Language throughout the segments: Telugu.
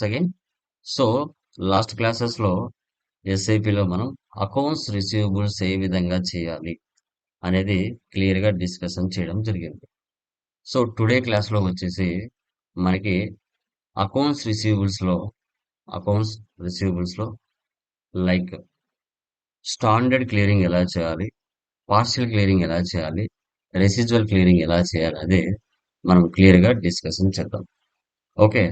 వన్స్ అగైన్ సో లాస్ట్ క్లాసెస్లో ఎస్ఐపిలో మనం అకౌంట్స్ రిసీవబుల్స్ ఏ విధంగా చేయాలి అనేది క్లియర్గా డిస్కషన్ చేయడం జరిగింది. సో టుడే క్లాస్లో వచ్చేసి మనకి అకౌంట్స్ రిసీవబుల్స్లో అకౌంట్స్ రిసీవబుల్స్లో లైక్ స్టాండర్డ్ క్లియరింగ్ ఎలా చేయాలి పార్షియల్ క్లియరింగ్ ఎలా చేయాలి రెసిజువల్ క్లియరింగ్ ఎలా చేయాలి అదే మనం క్లియర్గా డిస్కషన్ చేద్దాం. ఓకే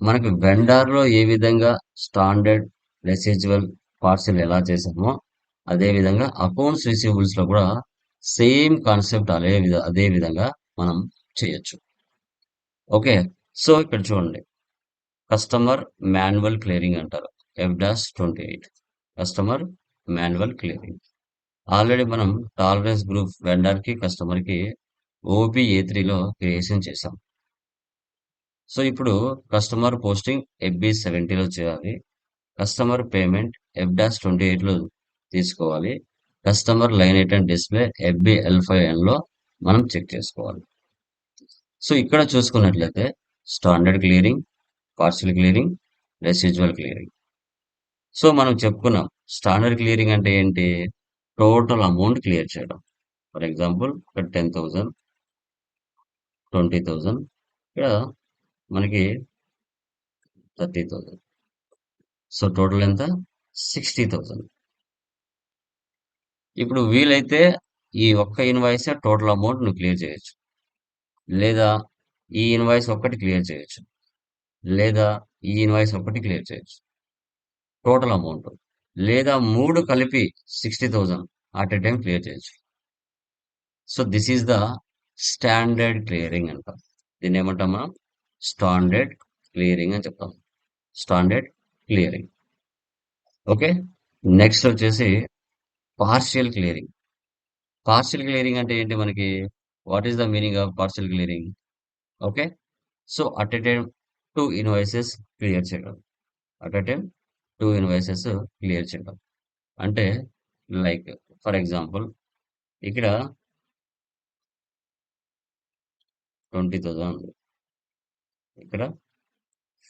మనకు వెండార్లో ఏ విధంగా స్టాండర్డ్ రెసిజువల్ పార్సిల్ ఎలా చేసామో అదే విధంగా అకౌంట్స్ రిసీవబుల్స్లో కూడా సేమ్ కాన్సెప్ట్ అదే విధ అదే విధంగా మనం చేయొచ్చు. ఓకే సో ఇక్కడ చూడండి. కస్టమర్ మాన్యువల్ క్లియరింగ్ అంటారు. F dash twenty eight customer manual clearing already మనం టాలరెన్స్ గ్రూప్ వెండర్కి కస్టమర్కి ఓపీ ఏ త్రీలో క్రియేషన్ చేసాం సో ఇప్పుడు కస్టమర్ పోస్టింగ్ ఎఫ్బి సెవెంటీలో చేయాలి. Customer payment F dash twenty ఎయిట్లో తీసుకోవాలి. Customer line item display FB L five ఎన్లో మనం చెక్ చేసుకోవాలి. సో ఇక్కడ చూసుకున్నట్లయితే standard clearing partial clearing residual clearing. So మనం చెప్పుకున్నాం స్టాండర్డ్ క్లియరింగ్ అంటే ఏంటి? టోటల్ అమౌంట్ క్లియర్ చేయడం. ఫర్ ఎగ్జాంపుల్ ఇక్కడ టెన్ థౌజండ్ ట్వంటీ థౌజండ్ ఇక్కడ మనకి థర్టీ థౌజండ్ సో టోటల్ ఎంత? సిక్స్టీ థౌజండ్ ఇప్పుడు వీలైతే ఈ ఒక్క ఇన్వాయిస్ టోటల్ అమౌంట్ నువ్వు క్లియర్ చేయొచ్చు. లేదా ఈ ఇన్వాయిస్ ఒక్కటి క్లియర్ చేయొచ్చు. లేదా ఈ ఇన్వాయిస్ ఒక్కటి క్లియర్ చేయొచ్చు. Total amount. లేదా మూడు కలిపి sixty thousand at a time clear చేయొచ్చు. So this is the standard clearing అంటాం. దీన్ని ఏమంటాం మనం? స్టాండర్డ్ క్లియరింగ్ అని చెప్తాం. Standard clearing. ఓకే? నెక్స్ట్ వచ్చేసి పార్షియల్ క్లియరింగ్. పార్షియల్ క్లియరింగ్ అంటే ఏంటి మనకి? What is the meaning of partial clearing okay? So at a time two invoices clear చేయడం. At a time two invoices clear చేయడం. అంటే లైక్ ఫర్ ఎగ్జాంపుల్ ఇక్కడ ట్వంటీ థౌజండ్ ఉంది ఇక్కడ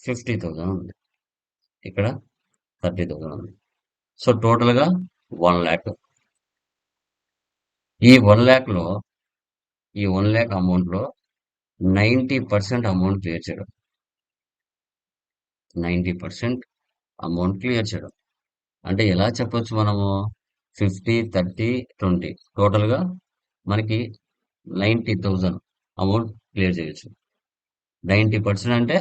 ఫిఫ్టీ థౌజండ్ ఉంది. ఇక్కడ థర్టీ థౌజండ్ ఉంది. సో టోటల్గా వన్ ల్యాక్ ఈ వన్ ల్యాక్లో ఈ వన్ ల్యాక్ అమౌంట్లో నైంటీ పర్సెంట్ అమౌంట్ క్లియర్ చేయడం. నైంటీ పర్సెంట్ అమౌంట్ క్లియర్ చేయడం. అంటే ఎలా చెప్పొచ్చు మనము? ఫిఫ్టీ థర్టీ ట్వంటీ టోటల్గా మనకి నైంటీ థౌజండ్ అమౌంట్ క్లియర్ చేయొచ్చు. నైంటీ పర్సెంట్ అంటే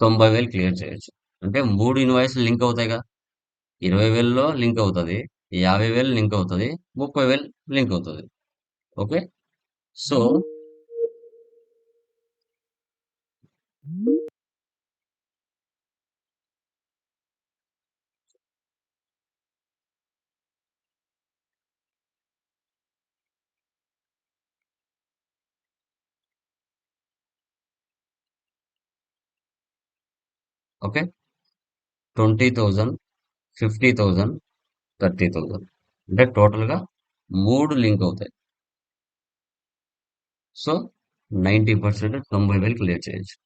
తొంభై వేలు క్లియర్ చేయొచ్చు. అంటే మూడు ఇన్వాయిస్లు లింక్ అవుతాయి కదా ఇరవై వేలలో లింక్ అవుతుంది యాభై వేలు లింక్ అవుతుంది ముప్పై వేలు లింక్ అవుతుంది. Okay? So okay. Twenty thousand fifty thousand thirty thousand అంటే టోటల్గా మూడు లింక్ అవుతాయి. సో నైంటీ పర్సెంట్ తొంభై వేలు క్లియర్ చేయొచ్చు.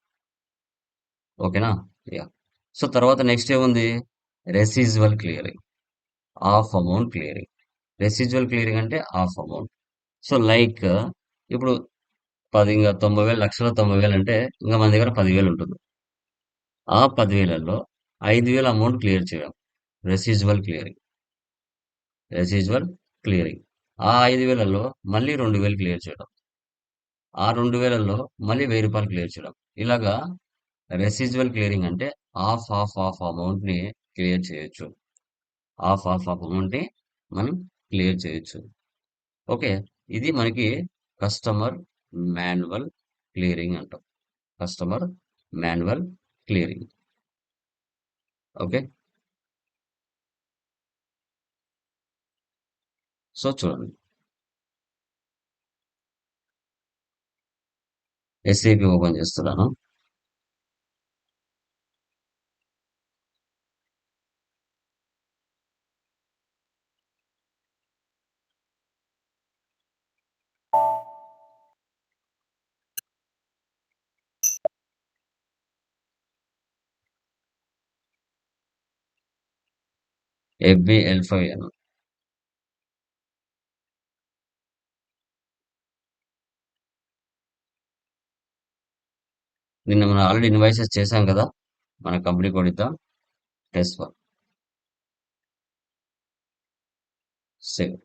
ఓకేనా? యా. సో తర్వాత నెక్స్ట్ ఏముంది? Residual clearing. Off amount clearing. Residual clearing అంటే ఆఫ్ అమౌంట్. సో లైక్ ఇప్పుడు పది ఇంకా తొంభై వేలు లక్షల తొంభై వేలు అంటే ఇంకా మన దగ్గర పదివేలు ఉంటుంది. ఆ పదివేలలో ఐదు వేల అమౌంట్ క్లియర్ చేయడం రెసిజువల్ క్లియరింగ్. Residual clearing. ఆ ఐదు వేలలో మళ్ళీ రెండు వేలు క్లియర్ చేయడం. ఆ రెండు వేలలో మళ్ళీ వెయ్యి రూపాయలు క్లియర్ చేయడం. ఇలాగా రెసిజువల్ క్లియరింగ్ అంటే ఆఫ్ ఆఫ్ ఆఫ్ అమౌంట్ని క్లియర్ చేయొచ్చు. ఆఫ్ ఆఫ్ ఆఫ్ అమౌంట్ని మనం క్లియర్ చేయొచ్చు. ఓకే ఇది మనకి కస్టమర్ మాన్యువల్ క్లియరింగ్ అంటాం. Customer manual clearing. Okay. So చూడండి. ఎస్ఏపి ఓపెన్ చేస్తున్నాను. ఎఫ్బి ఎల్ ఫైవ్ నిన్న మనం ఆల్రెడీ ఇన్వాయిసెస్ చేశాం కదా మన company code test one. Save.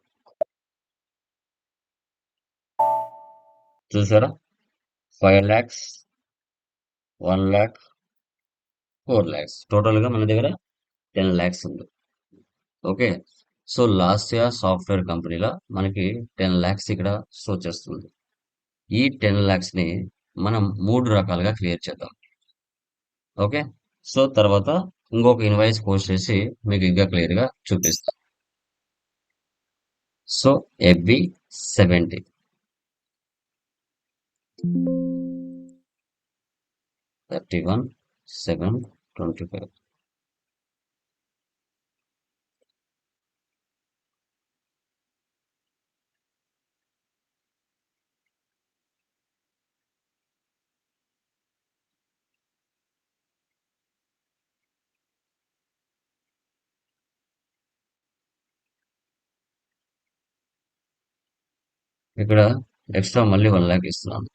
చూసారా? Five lakhs one lakh four lakhs. టోటల్గా మన దగ్గర టెన్ ల్యాక్స్ ఉంది. Okay. So last year software కంపెనీలో మనకి టెన్ ల్యాక్స్ ఇక్కడ షో చేస్తుంది. ఈ టెన్ ల్యాక్స్ని మనం మూడు రకాలుగా క్లియర్ చేద్దాం. ఓకే. సో తర్వాత ఇంకొక ఇన్వాయిస్ పోస్ట్ చేసి మీకు ఇంకా క్లియర్గా చూపిస్తాం. So FB seventy. Thirty one seven twenty five. ఇక్కడ ఎక్స్ట్రా మళ్ళీ వన్ ల్యాక్ ఇస్తున్నాను.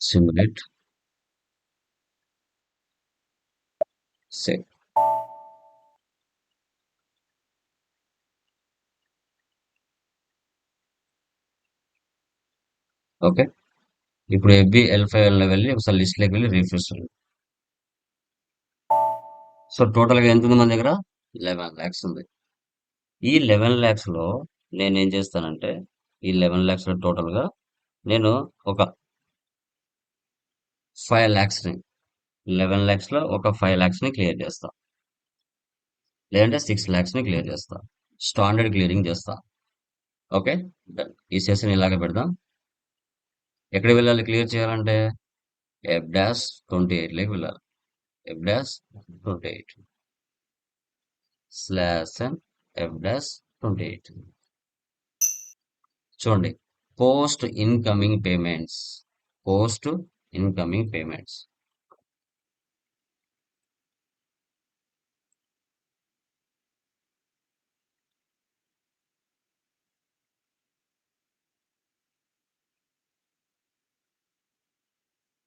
Simulate. Save okay. ఇప్పుడు ఎఫ్బి ఎల్ ఫైవ్ వెళ్ళి ఒకసారి లిస్ట్లోకి వెళ్ళి రీఫ్రెష్ సో టోటల్గా ఎంత ఉంది మన దగ్గర? లెవెన్ ల్యాక్స్ ఉంది. ఈ లెవెన్ ల్యాక్స్లో నేను ఏం చేస్తానంటే ఈ లెవెన్ ల్యాక్స్లో టోటల్గా నేను ఒక ఫైవ్ ల్యాక్స్ని లెవెన్ ల్యాక్స్లో ఒక ఫైవ్ ల్యాక్స్ని క్లియర్ చేస్తా. లేదంటే సిక్స్ ల్యాక్స్ని క్లియర్ చేస్తా. స్టాండర్డ్ క్లియరింగ్ చేస్తా. ఓకే? డన్ ఈ సెషన్ ఇలాగే పెడదాం. ఎక్కడ వెళ్ళాలి? క్లియర్ చేయాలంటే ఎఫ్ డాష్ ట్వంటీ ఎయిట్లోకి వెళ్ళాలి. F dash twenty eight. Slash and F dash twenty eight. చూడండి. Post incoming payments. Post incoming payments.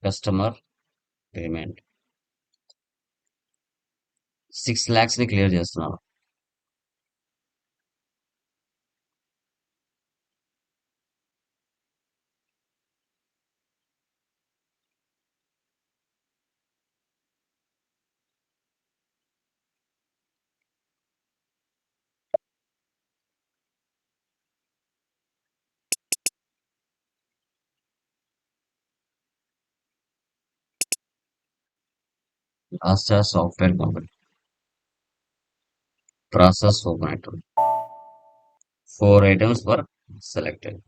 Customer payment. Six ల్యాక్స్ని clear చేస్తున్నాను. Asta software company process open అవుతుంది ఫోర్ ఐటమ్స్ ఫర్ సెలెక్టెడ్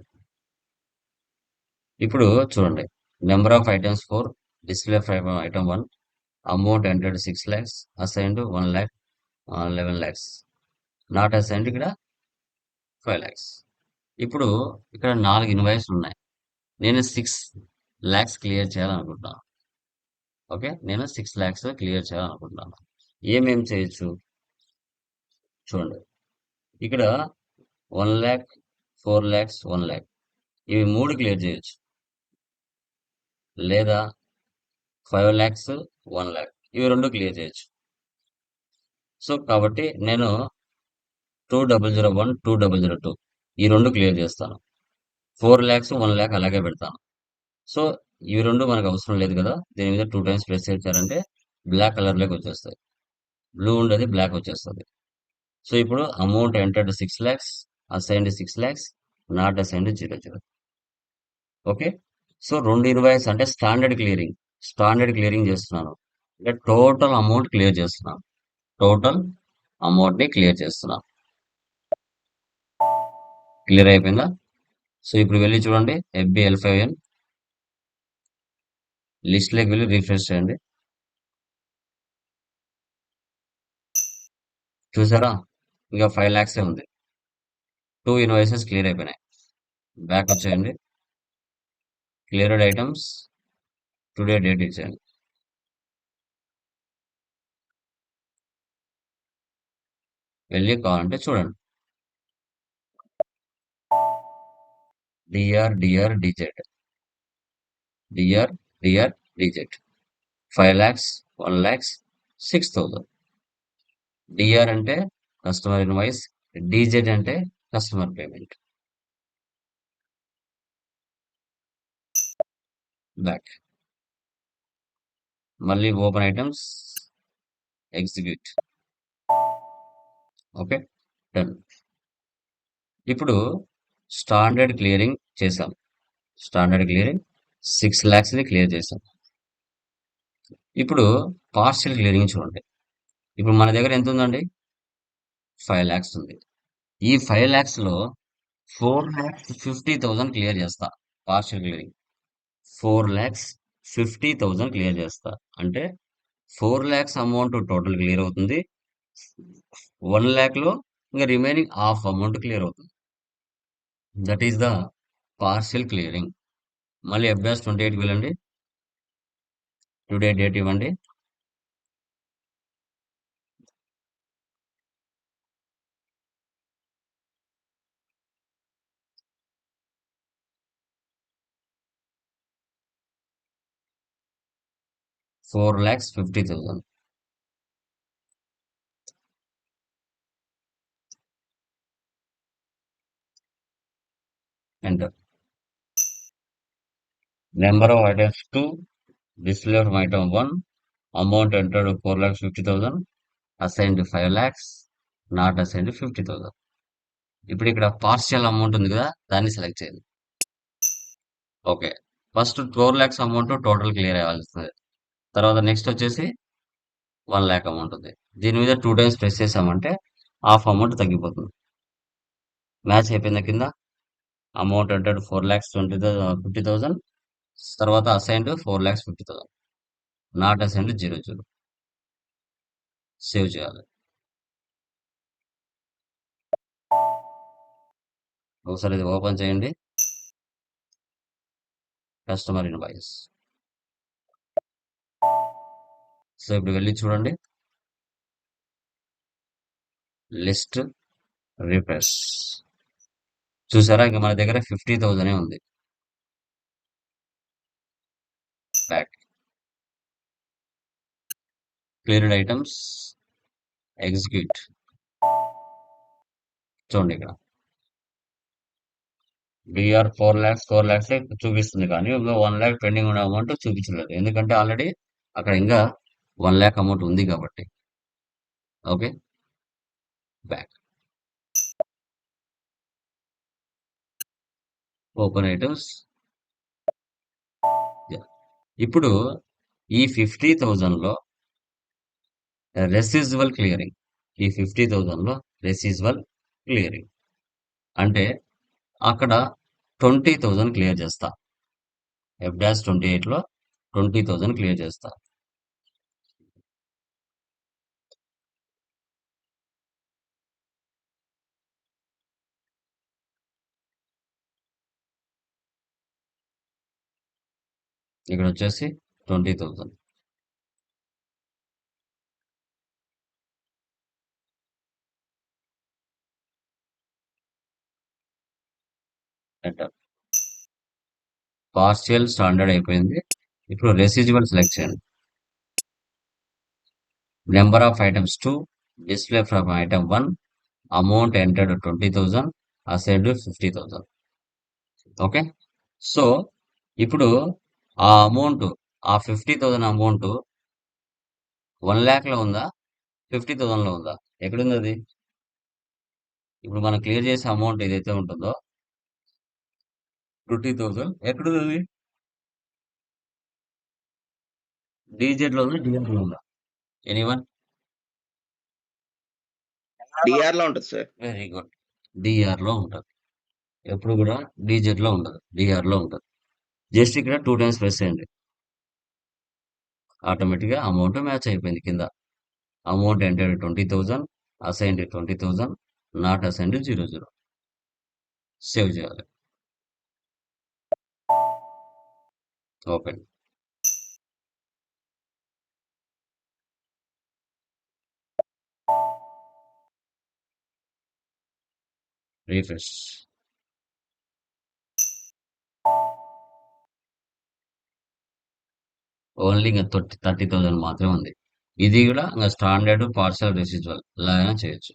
ఇప్పుడు చూడండి. Number of items four display five item one amount entered six lakhs assigned one lakh eleven lakhs not assigned ఇక్కడ ఫైవ్ ల్యాక్స్ ఇప్పుడు ఇక్కడ నాలుగు ఇన్వాయిస్ ఉన్నాయి. నేను సిక్స్ ల్యాక్స్ క్లియర్ చేయాలనుకుంటున్నాను ఓకే? నేను సిక్స్ ల్యాక్స్ క్లియర్ చేయాలనుకుంటున్నాను. ఏమేం చేయొచ్చు? చూడండి. ఇక్కడ one lakh four lakhs one lakh ఇవి మూడు క్లియర్ చేయొచ్చు. లేదా ఫైవ్ ల్యాక్స్ వన్ ల్యాక్ ఇవి రెండు క్లియర్ చేయొచ్చు. సో కాబట్టి నేను two double zero one two double zero two ఈ రెండు క్లియర్ చేస్తాను. ఫోర్ ల్యాక్స్ వన్ ల్యాక్ అలాగే పెడతాను. సో ఇవి రెండు మనకు అవసరం లేదు కదా. దీని మీద టూ టైమ్స్ ప్రెస్ చేశారంటే బ్లాక్ కలర్లోకి వచ్చేస్తాయి. బ్లూ ఉండేది బ్లాక్ వచ్చేస్తుంది. సో ఇప్పుడు amount entered six lakhs assigned six lakhs not assigned zero zero okay so రెండు ఇన్వాయిస్ అంటే స్టాండర్డ్ క్లియరింగ్ స్టాండర్డ్ క్లియరింగ్ చేస్తున్నాను. అంటే టోటల్ అమౌంట్ క్లియర్ చేస్తున్నాను. టోటల్ అమౌంట్ని క్లియర్ చేస్తున్నాను. క్లియర్ అయిపోయిందా? సో ఇప్పుడు వెళ్ళి చూడండి. F B L five N లిస్ట్లోకి వెళ్ళి రిఫ్రెష్ చేయండి. చూసారా? ఇంకా ఫైవ్ ల్యాక్సే ఉంది. టూ ఇన్వాయిసెస్ క్లియర్ అయిపోయినాయి. బ్యాక్ వచ్చేయండి క్లియర్డ్ ఐటమ్స్ టుడే డేట్ ఇచ్చేయండి. వెళ్ళి కావాలంటే చూడండి. D R D R D Z D R D R D Z five lakhs one lakhs six thousand D R అంటే కస్టమర్ ఇన్వాయిస్ డీజెడ్ అంటే కస్టమర్ పేమెంట్ బ్యాక్ మళ్ళీ open items execute okay done ఇప్పుడు స్టాండర్డ్ క్లియరింగ్ చేసాం. స్టాండర్డ్ క్లియరింగ్ సిక్స్ ల్యాక్స్ని క్లియర్ చేసాం ఇప్పుడు పార్షియల్ క్లియరింగ్ చూడండి. ఇప్పుడు మన దగ్గర ఎంత ఉందండి? ఫైవ్ ల్యాక్స్ ఉంది. ఈ five ల్యాక్స్లో four lakhs fifty thousand clear చేస్తా partial clearing. Four lakhs fifty thousand clear చేస్తా. అంటే four lakhs amount total clear అవుతుంది. వన్ ల్యాక్లో ఇంకా రిమైనింగ్ హాఫ్ అమౌంట్ క్లియర్ అవుతుంది. That is the partial clearing. మళ్ళీ అభ్యాస్ ట్వంటీ ఎయిట్కి వెళ్ళండి. టుడే డేట్ ఇవ్వండి. Four lakhs fifty thousand enter number of items two display of item one. Amount entered four lakhs fifty thousand. Assigned five lakhs not assigned fifty thousand. ఇప్పుడు ఇక్కడ పార్షియల్ అమౌంట్ ఉంది కదా దాన్ని సెలెక్ట్ చేయండి. Okay. First four lakhs amount total clear అవ్వాల్సింది. తర్వాత నెక్స్ట్ వచ్చేసి వన్ ల్యాక్ అమౌంట్ ఉంది. దీని మీద టూ టైమ్స్ ప్రెస్ చేసామంటే హాఫ్ అమౌంట్ తగ్గిపోతుంది. మ్యాచ్ అయిపోయిందా కింద? అమౌంట్ అంటే four lakhs twenty fifty thousand. తర్వాత assigned four lakhs fifty thousand not assigned zero zero save చేయాలి. ఒకసారి ఇది ఓపెన్ చేయండి. కస్టమర్ ఇన్వాయిస్ సో ఇప్పుడు వెళ్ళి చూడండి. లిస్ట్ రిఫ్రెష్ చూసారా? ఇంకా మన దగ్గర ఫిఫ్టీ థౌజండ్ ఉంది. బ్యాక్ క్లియర్డ్ ఐటమ్స్ ఎగ్జిక్యూట్ చూడండి ఇక్కడ. DR four lakhs four lakhs చూపిస్తుంది కానీ వన్ ల్యాక్ పెండింగ్ ఉన్న అమౌంట్ చూపించలేదు. ఎందుకంటే ఆల్రెడీ అక్కడ ఇంకా వన్ ల్యాక్ అమౌంట్ ఉంది కాబట్టి. ఓకే బ్యాక్ ఓపెన్ ఐటమ్స్ ఇప్పుడు ఈ ఫిఫ్టీ థౌజండ్లో రెసిజువల్ క్లియరింగ్. ఈ ఫిఫ్టీ థౌజండ్లో రెసిజువల్ క్లియరింగ్. అంటే అక్కడ ట్వంటీ థౌజండ్ క్లియర్ చేస్తా. ఎఫ్ డాష్ ట్వంటీ ఎయిట్లో ట్వంటీ థౌజండ్ క్లియర్ చేస్తా. ఇక్కడ వచ్చేసి twenty thousand enter partial standard అయిపోయింది. ఇప్పుడు రెసిజువల్ సెలెక్ట్ చేయండి. Number of items two display from item one amount entered twenty thousand assigned fifty thousand okay so ఇప్పుడు ఆ అమౌంట్ ఆ ఫిఫ్టీ థౌజండ్ అమౌంట్ వన్ ల్యాక్లో ఉందా? ఫిఫ్టీ థౌజండ్లో ఉందా? ఎక్కడుంది అది? ఇప్పుడు మనం క్లియర్ చేసే అమౌంట్ ఏదైతే ఉంటుందో ట్వంటీ థౌజండ్ ఎక్కడుంది అది? డీజెడ్లో ఉందా? డిఎంలో ఉందా? ఎనీవన్? డిఆర్లో ఉంటుంది సార్. Very good. డిఆర్లో ఉంటుంది. ఎప్పుడు కూడా డీజెడ్లో ఉండదు. డిఆర్లో ఉంటుంది. జస్ట్ ఇక్కడ టూ టైమ్స్ ప్రెస్ చేయండి ఆటోమేటిక్‌గా అమౌంట్ మ్యాచ్ అయిపోయింది కింద. Amount entered twenty thousand assigned 20,000 not assigned 00. Save చేయాలి. ఓపెన్. రిఫ్రెష్. ఓన్లీ ఇంకా థర్టీ థర్టీ 30,000 మాత్రమే ఉంది. ఇది కూడా ఇంకా స్టాండర్డ్ పార్సల్ రెసిజువల్ లాగా చేయొచ్చు.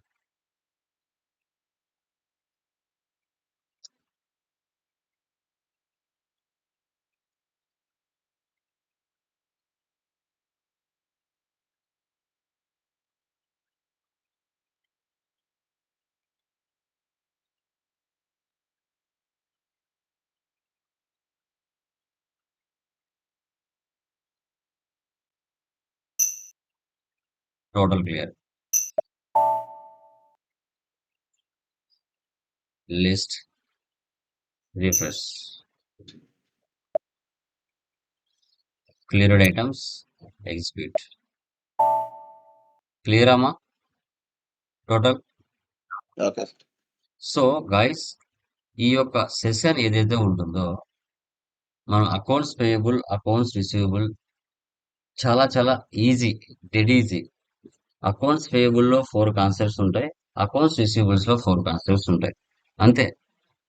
Total clear. List. Refresh. Cleared items execute. క్లియరా అమ్మా? టోటల్? సో గైస్ ఈ యొక్క సెషన్ ఏదైతే ఉంటుందో మనం అకౌంట్స్ పేయబుల్, అకౌంట్స్ రిసీవబుల్ చాలా చాలా ఈజీ. Dead easy. అకౌంట్స్ పేయబుల్‌లో ఫోర్ కాన్సెప్ట్స్ ఉంటాయి. అకౌంట్స్ రిసీవబుల్స్‌లో ఫోర్ కాన్సెప్ట్స్ ఉంటాయి. అంతే.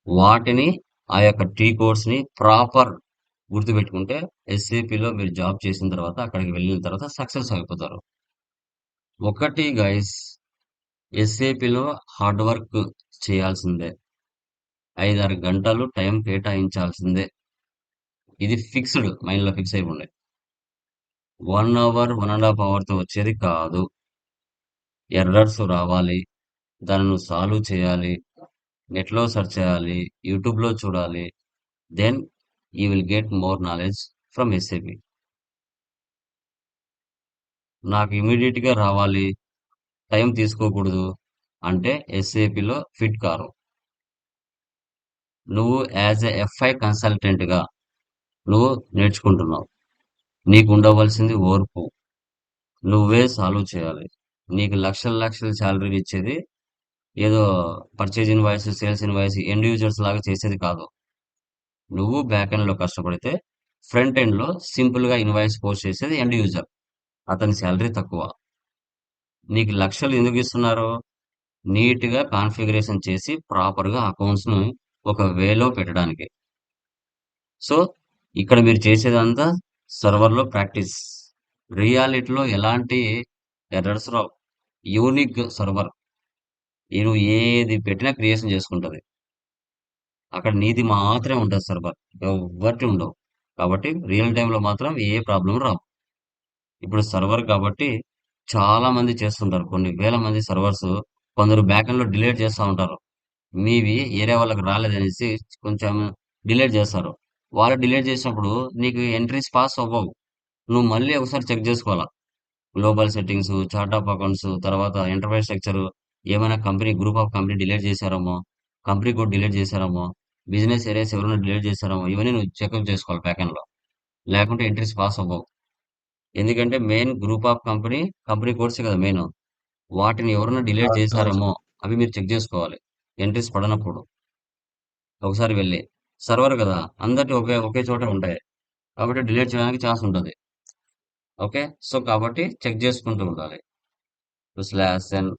వాటిని ఆ యొక్క టీ కోర్స్ని ప్రాపర్ గుర్తుపెట్టుకుంటే ఎస్ఏపిలో మీరు జాబ్ చేసిన తర్వాత అక్కడికి వెళ్ళిన తర్వాత సక్సెస్ అయిపోతారు. ఒకటి గైస్ ఎస్ఏపిలో హార్డ్ వర్క్ చేయాల్సిందే. 5, 6 గంటలు టైం కేటాయించాల్సిందే. ఇది ఫిక్స్‌డ్ మైండ్‌లో ఫిక్స్ అయిపోండి. One hour, one and half అవర్‌తో వచ్చేది కాదు. ఎర్రర్స్ రావాలి. దాన్ని సాల్వ్ చేయాలి. నెట్‌లో సెర్చ్ చేయాలి. యూట్యూబ్‌లో చూడాలి. Then you will get more knowledge from SAP నాకు ఇమీడియట్గా రావాలి. టైం తీసుకోకూడదు. అంటే ఎస్ఏపిలో ఫిట్ కారు. నువ్వు యాస్ ఎ ఎఫ్ఐ కన్సల్టెంట్‌గా నువ్వు నేర్చుకుంటున్నావు. నీకు ఉండవలసింది ఓర్పు. నువ్వే సాల్వ్ చేయాలి. నీకు లక్షల లక్షల శాలరీలు ఇచ్చేది ఏదో purchase invoice, sales invoice end users లాగా చేసేది కాదు. నువ్వు బ్యాక్ ఎండ్‌లో కష్టపడితే ఫ్రంట్ ఎండ్‌లో సింపుల్‌గా ఇన్వాయిస్ పోస్ట్ చేసేది ఎండ్ యూజర్. అతని సాలరీ తక్కువ. నీకు లక్షలు ఎందుకు ఇస్తున్నారు? నీట్‌గా కాన్ఫిగరేషన్ చేసి ప్రాపర్‌గా అకౌంట్స్ను ఒక వేలో పెట్టడానికి. సో, ఇక్కడ మీరు చేసేదంతా సర్వర్‌లో ప్రాక్టీస్. రియాలిటీలో ఎలాంటి ఎర్రర్స్ రావు. Unique server. నేను ఏది పెట్టినా క్రియేషన్ చేసుకుంటది. అక్కడ నీది మాత్రమే ఉంటది సర్వర్. ఎవరికి ఉండవు. కాబట్టి రియల్ టైంలో మాత్రం ఏ ప్రాబ్లమ్ రావు. ఇప్పుడు సర్వర్ కాబట్టి చాలా మంది చేస్తుంటారు. కొన్ని వేల మంది సర్వర్స్ కొందరు బ్యాక్ ఎండ్‌లో డిలీట్ చేస్తా ఉంటారు. మీవి ఏరే వాళ్ళకి రాలేదనేసి కొంచెం డిలీట్ చేస్తారు. వాళ్ళు డిలీట్ చేసినప్పుడు నీకు ఎంట్రీస్ పాస్ అవ్వవు. నువ్వు మళ్ళీ ఒకసారి చెక్ చేసుకోవాలా. Global settings, chart of accounts, తర్వాత ఎంటర్‌ప్రైజ్ స్ట్రక్చర్ ఏమైనా company group of company delete చేశారేమో, company code delete చేశారేమో, బిజినెస్ ఏరియాస్ ఎవరైనా డిలీట్ చేశారేమో ఇవన్నీ నువ్వు చెకప్ చేసుకోవాలి బ్యాక్ ఎండ్‌లో. లేకుంటే ఎంట్రీస్ పాస్ అవ్వవు. ఎందుకంటే main group of company, company కోడ్సే కదా మెయిన్. వాటిని ఎవరైనా డిలీట్ చేశారేమో. అవి మీరు చెక్ చేసుకోవాలి. ఎంట్రీస్ పడనప్పుడు. ఒకసారి వెళ్ళి. సర్వర్ కదా! అందరివి ఒకే ఒకే చోట ఉంటాయి. కాబట్టి డిలీట్ చేయడానికి ఛాన్స్ ఉంటది. ఓకే. సో, కాబట్టి చెక్ చేసుకుంటూ ఉండాలి. Slash N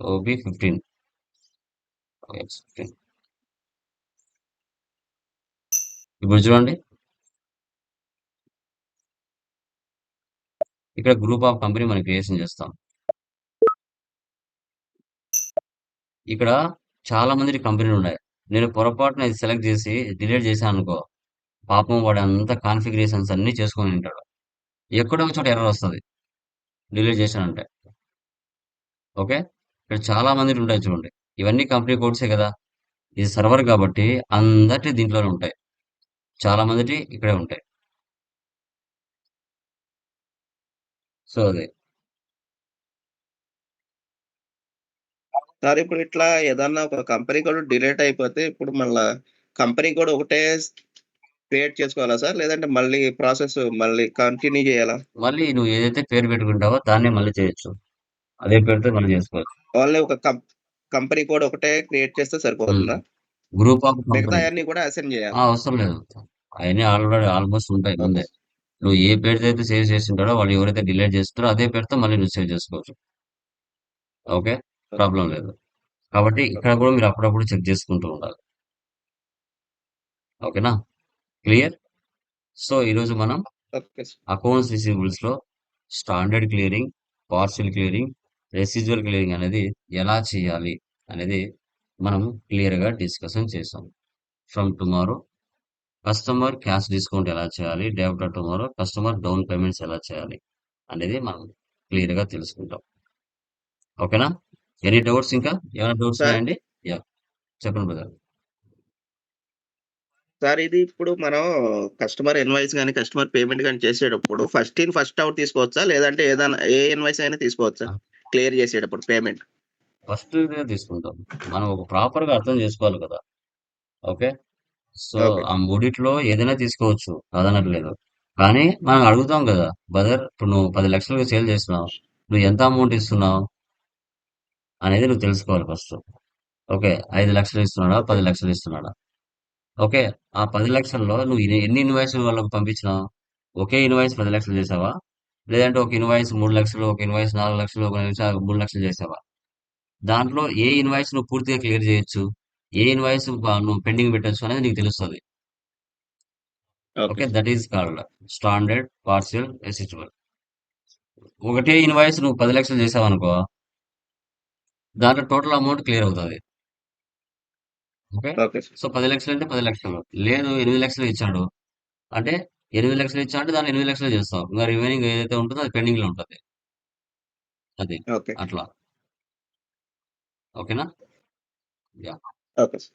OB 15. ఎక్స్ 15. ఇప్పుడు చూడండి. ఇక్కడ గ్రూప్ ఆఫ్ కంపెనీ మనం క్రియేషన్ చేస్తాం. ఇక్కడ చాలా మంది కంపెనీలున్నాయి. నేను పొరపాటున ఇది సెలెక్ట్ చేసి డిలీట్ చేశాననుకో, పాపం వాడంతా కాన్ఫిగరేషన్స్ అన్నీ చేసుకొని ఉంటాడు. ఎక్కడో ఒక చోట ఎర్రర్ వస్తది. డిలీట్ చేశానంటే. ఓకే. ఇక్కడ చాలా మంది ఉంటాయి చూడండి. ఇవన్నీ కంపెనీ కోడ్సే కదా! ఇది సర్వర్ కాబట్టి అందరి దీంట్లోనే ఉంటాయి. చాలా మందిటి ఇక్కడే ఉంటాయి. సో, అది. సార్ ఇప్పుడు ఇట్లా ఏదన్నా ఒక కంపెనీ కూడా డిలేట్ అయిపోతే ఇప్పుడు మళ్ళా కంపెనీ కోడ్ ఒకటే క్రియేట్ చేసుకోవాలా సార్? లేదంటే మళ్ళీ ప్రాసెస్ మళ్ళీ కంటిన్యూ చేయాలా? మళ్ళీ నువ్వు ఏదైతే పేరు పెట్టుకుంటావో దాన్నే మళ్ళీ చేయొచ్చు. అదే పేరుతో మళ్ళీ చేసుకోవచ్చు. ఓన్లీ ఒక కంపెనీ కోడ్ ఒకటే క్రియేట్ చేస్తే. సరిపోతుందా? Group of company. మిగతాయన్నీ కూడా అసైన్ ఆ! చేయాలా? అవసరం లేదు. అయన్నీ ఆల్రెడీ ఆల్మోస్ట్ ఉంటాయి. ముందే. నువ్వు ఏ పేరుతో అయితే సేవ్ చేసుంటాడో వాళ్ళు ఎవరైతే డిలీట్ చేస్తారో అదే పేరుతో మళ్ళీ నువ్వు సేవ్ చేసుకోవచ్చు. ఓకే. ప్రాబ్లమ్ లేదు. కాబట్టి ఇక్కడ. కూడా మీరు అప్పుడప్పుడు చెక్ చేసుకుంటూ ఉండాలి. ఓకేనా? క్లియర్? సో, ఈరోజు మనం okay sir. Accounts రిసీవబుల్స్‌లో standard clearing, partial clearing, residual clearing అనేది ఎలా చేయాలి అనేది మనం క్లియర్‌గా డిస్కషన్ చేసాం. From tomorrow customer cash discount ఎలా చేయాలి? Day after tomorrow customer down payments ఎలా చేయాలి? అనేది మనం క్లియర్‌గా తెలుసుకుంటాం. ఓకేనా? ఎనీ డౌట్స్ ఇంకా? ఏమైనా డౌట్స్ సార్ ఉన్నాయండి? యాహ్! చెప్పండి బ్రదర్. సార్ ఇది ఇప్పుడు మనం కస్టమర్ ఇన్వాయిస్ గాని, కస్టమర్ పేమెంట్ గాని చేసేటప్పుడు ఫస్ట్ ఇన్ ఫస్ట్ ఔట్ తీసుకోవచ్చా? లేదంటే ఏదైనా ఏ ఇన్వాయిస్ అయినా తీసుకోవచ్చా? క్లియర్ చేసేటప్పుడు పేమెంట్. ఫస్ట్ తీసుకుంటాం. మనం ఒక ప్రాపర్‌గా అర్థం చేసుకోవాలి కదా! ఓకే. సో. ఆ మూడిట్లో ఏదైనా తీసుకోవచ్చు. కాదనట్లేదు. కానీ మనం అడుగుతాం కదా! బ్రదర్ ఇప్పుడు నువ్వు 10,00,000కి సేల్ చేస్తున్నావు. నువ్వు ఎంత అమౌంట్ ఇస్తున్నావు? అనేది నువ్వు తెలుసుకోవాలి ఫస్ట్. ఓకే. 5,00,000 ఇస్తున్నాడా? ఓకే. 10,00,000 ఇస్తున్నాడా? ఓకే. ఆ 10,00,000లో నువ్వు ఎన్ని ఇన్వాయిస్‌లు వాళ్ళకి పంపించినావు? ఒకే ఇన్వాయిస్ 10,00,000 చేసావా? లేదంటే ఒక ఇన్వాయిస్ 3,00,000 ఒక ఇన్వాయిస్ 4,00,000 ఒక ఇన్వాయిస్ 3,00,000 చేసావా? దాంట్లో ఏ ఇన్వాయిస్ నువ్వు పూర్తిగా క్లియర్ చేయొచ్చు? ఏ ఇన్వాయిస్ నువ్వు పెండింగ్ పెట్టొచ్చు అనేది నీకు తెలుస్తది. Okay. That is called standard, partial, residual. ఒకటే ఇన్వాయిస్ నువ్వు 10,00,000 చేసావనుకో దాంట్లో టోటల్ అమౌంట్ క్లియర్ అవుతది. ఓకే. సో, 10,00,000 అంటే 10,00,000 లేదు 8,00,000 ఇచ్చాడు. అంటే 8,00,000 ఇచ్చా అంటే దాన్ని 8,00,000 చేస్తావు. ఇంక రిమైనింగ్ ఏదైతే ఉంటుందో అది పెండింగ్‌లో ఉంటది. అది. అట్లా. ఓకేనా? Okay sir.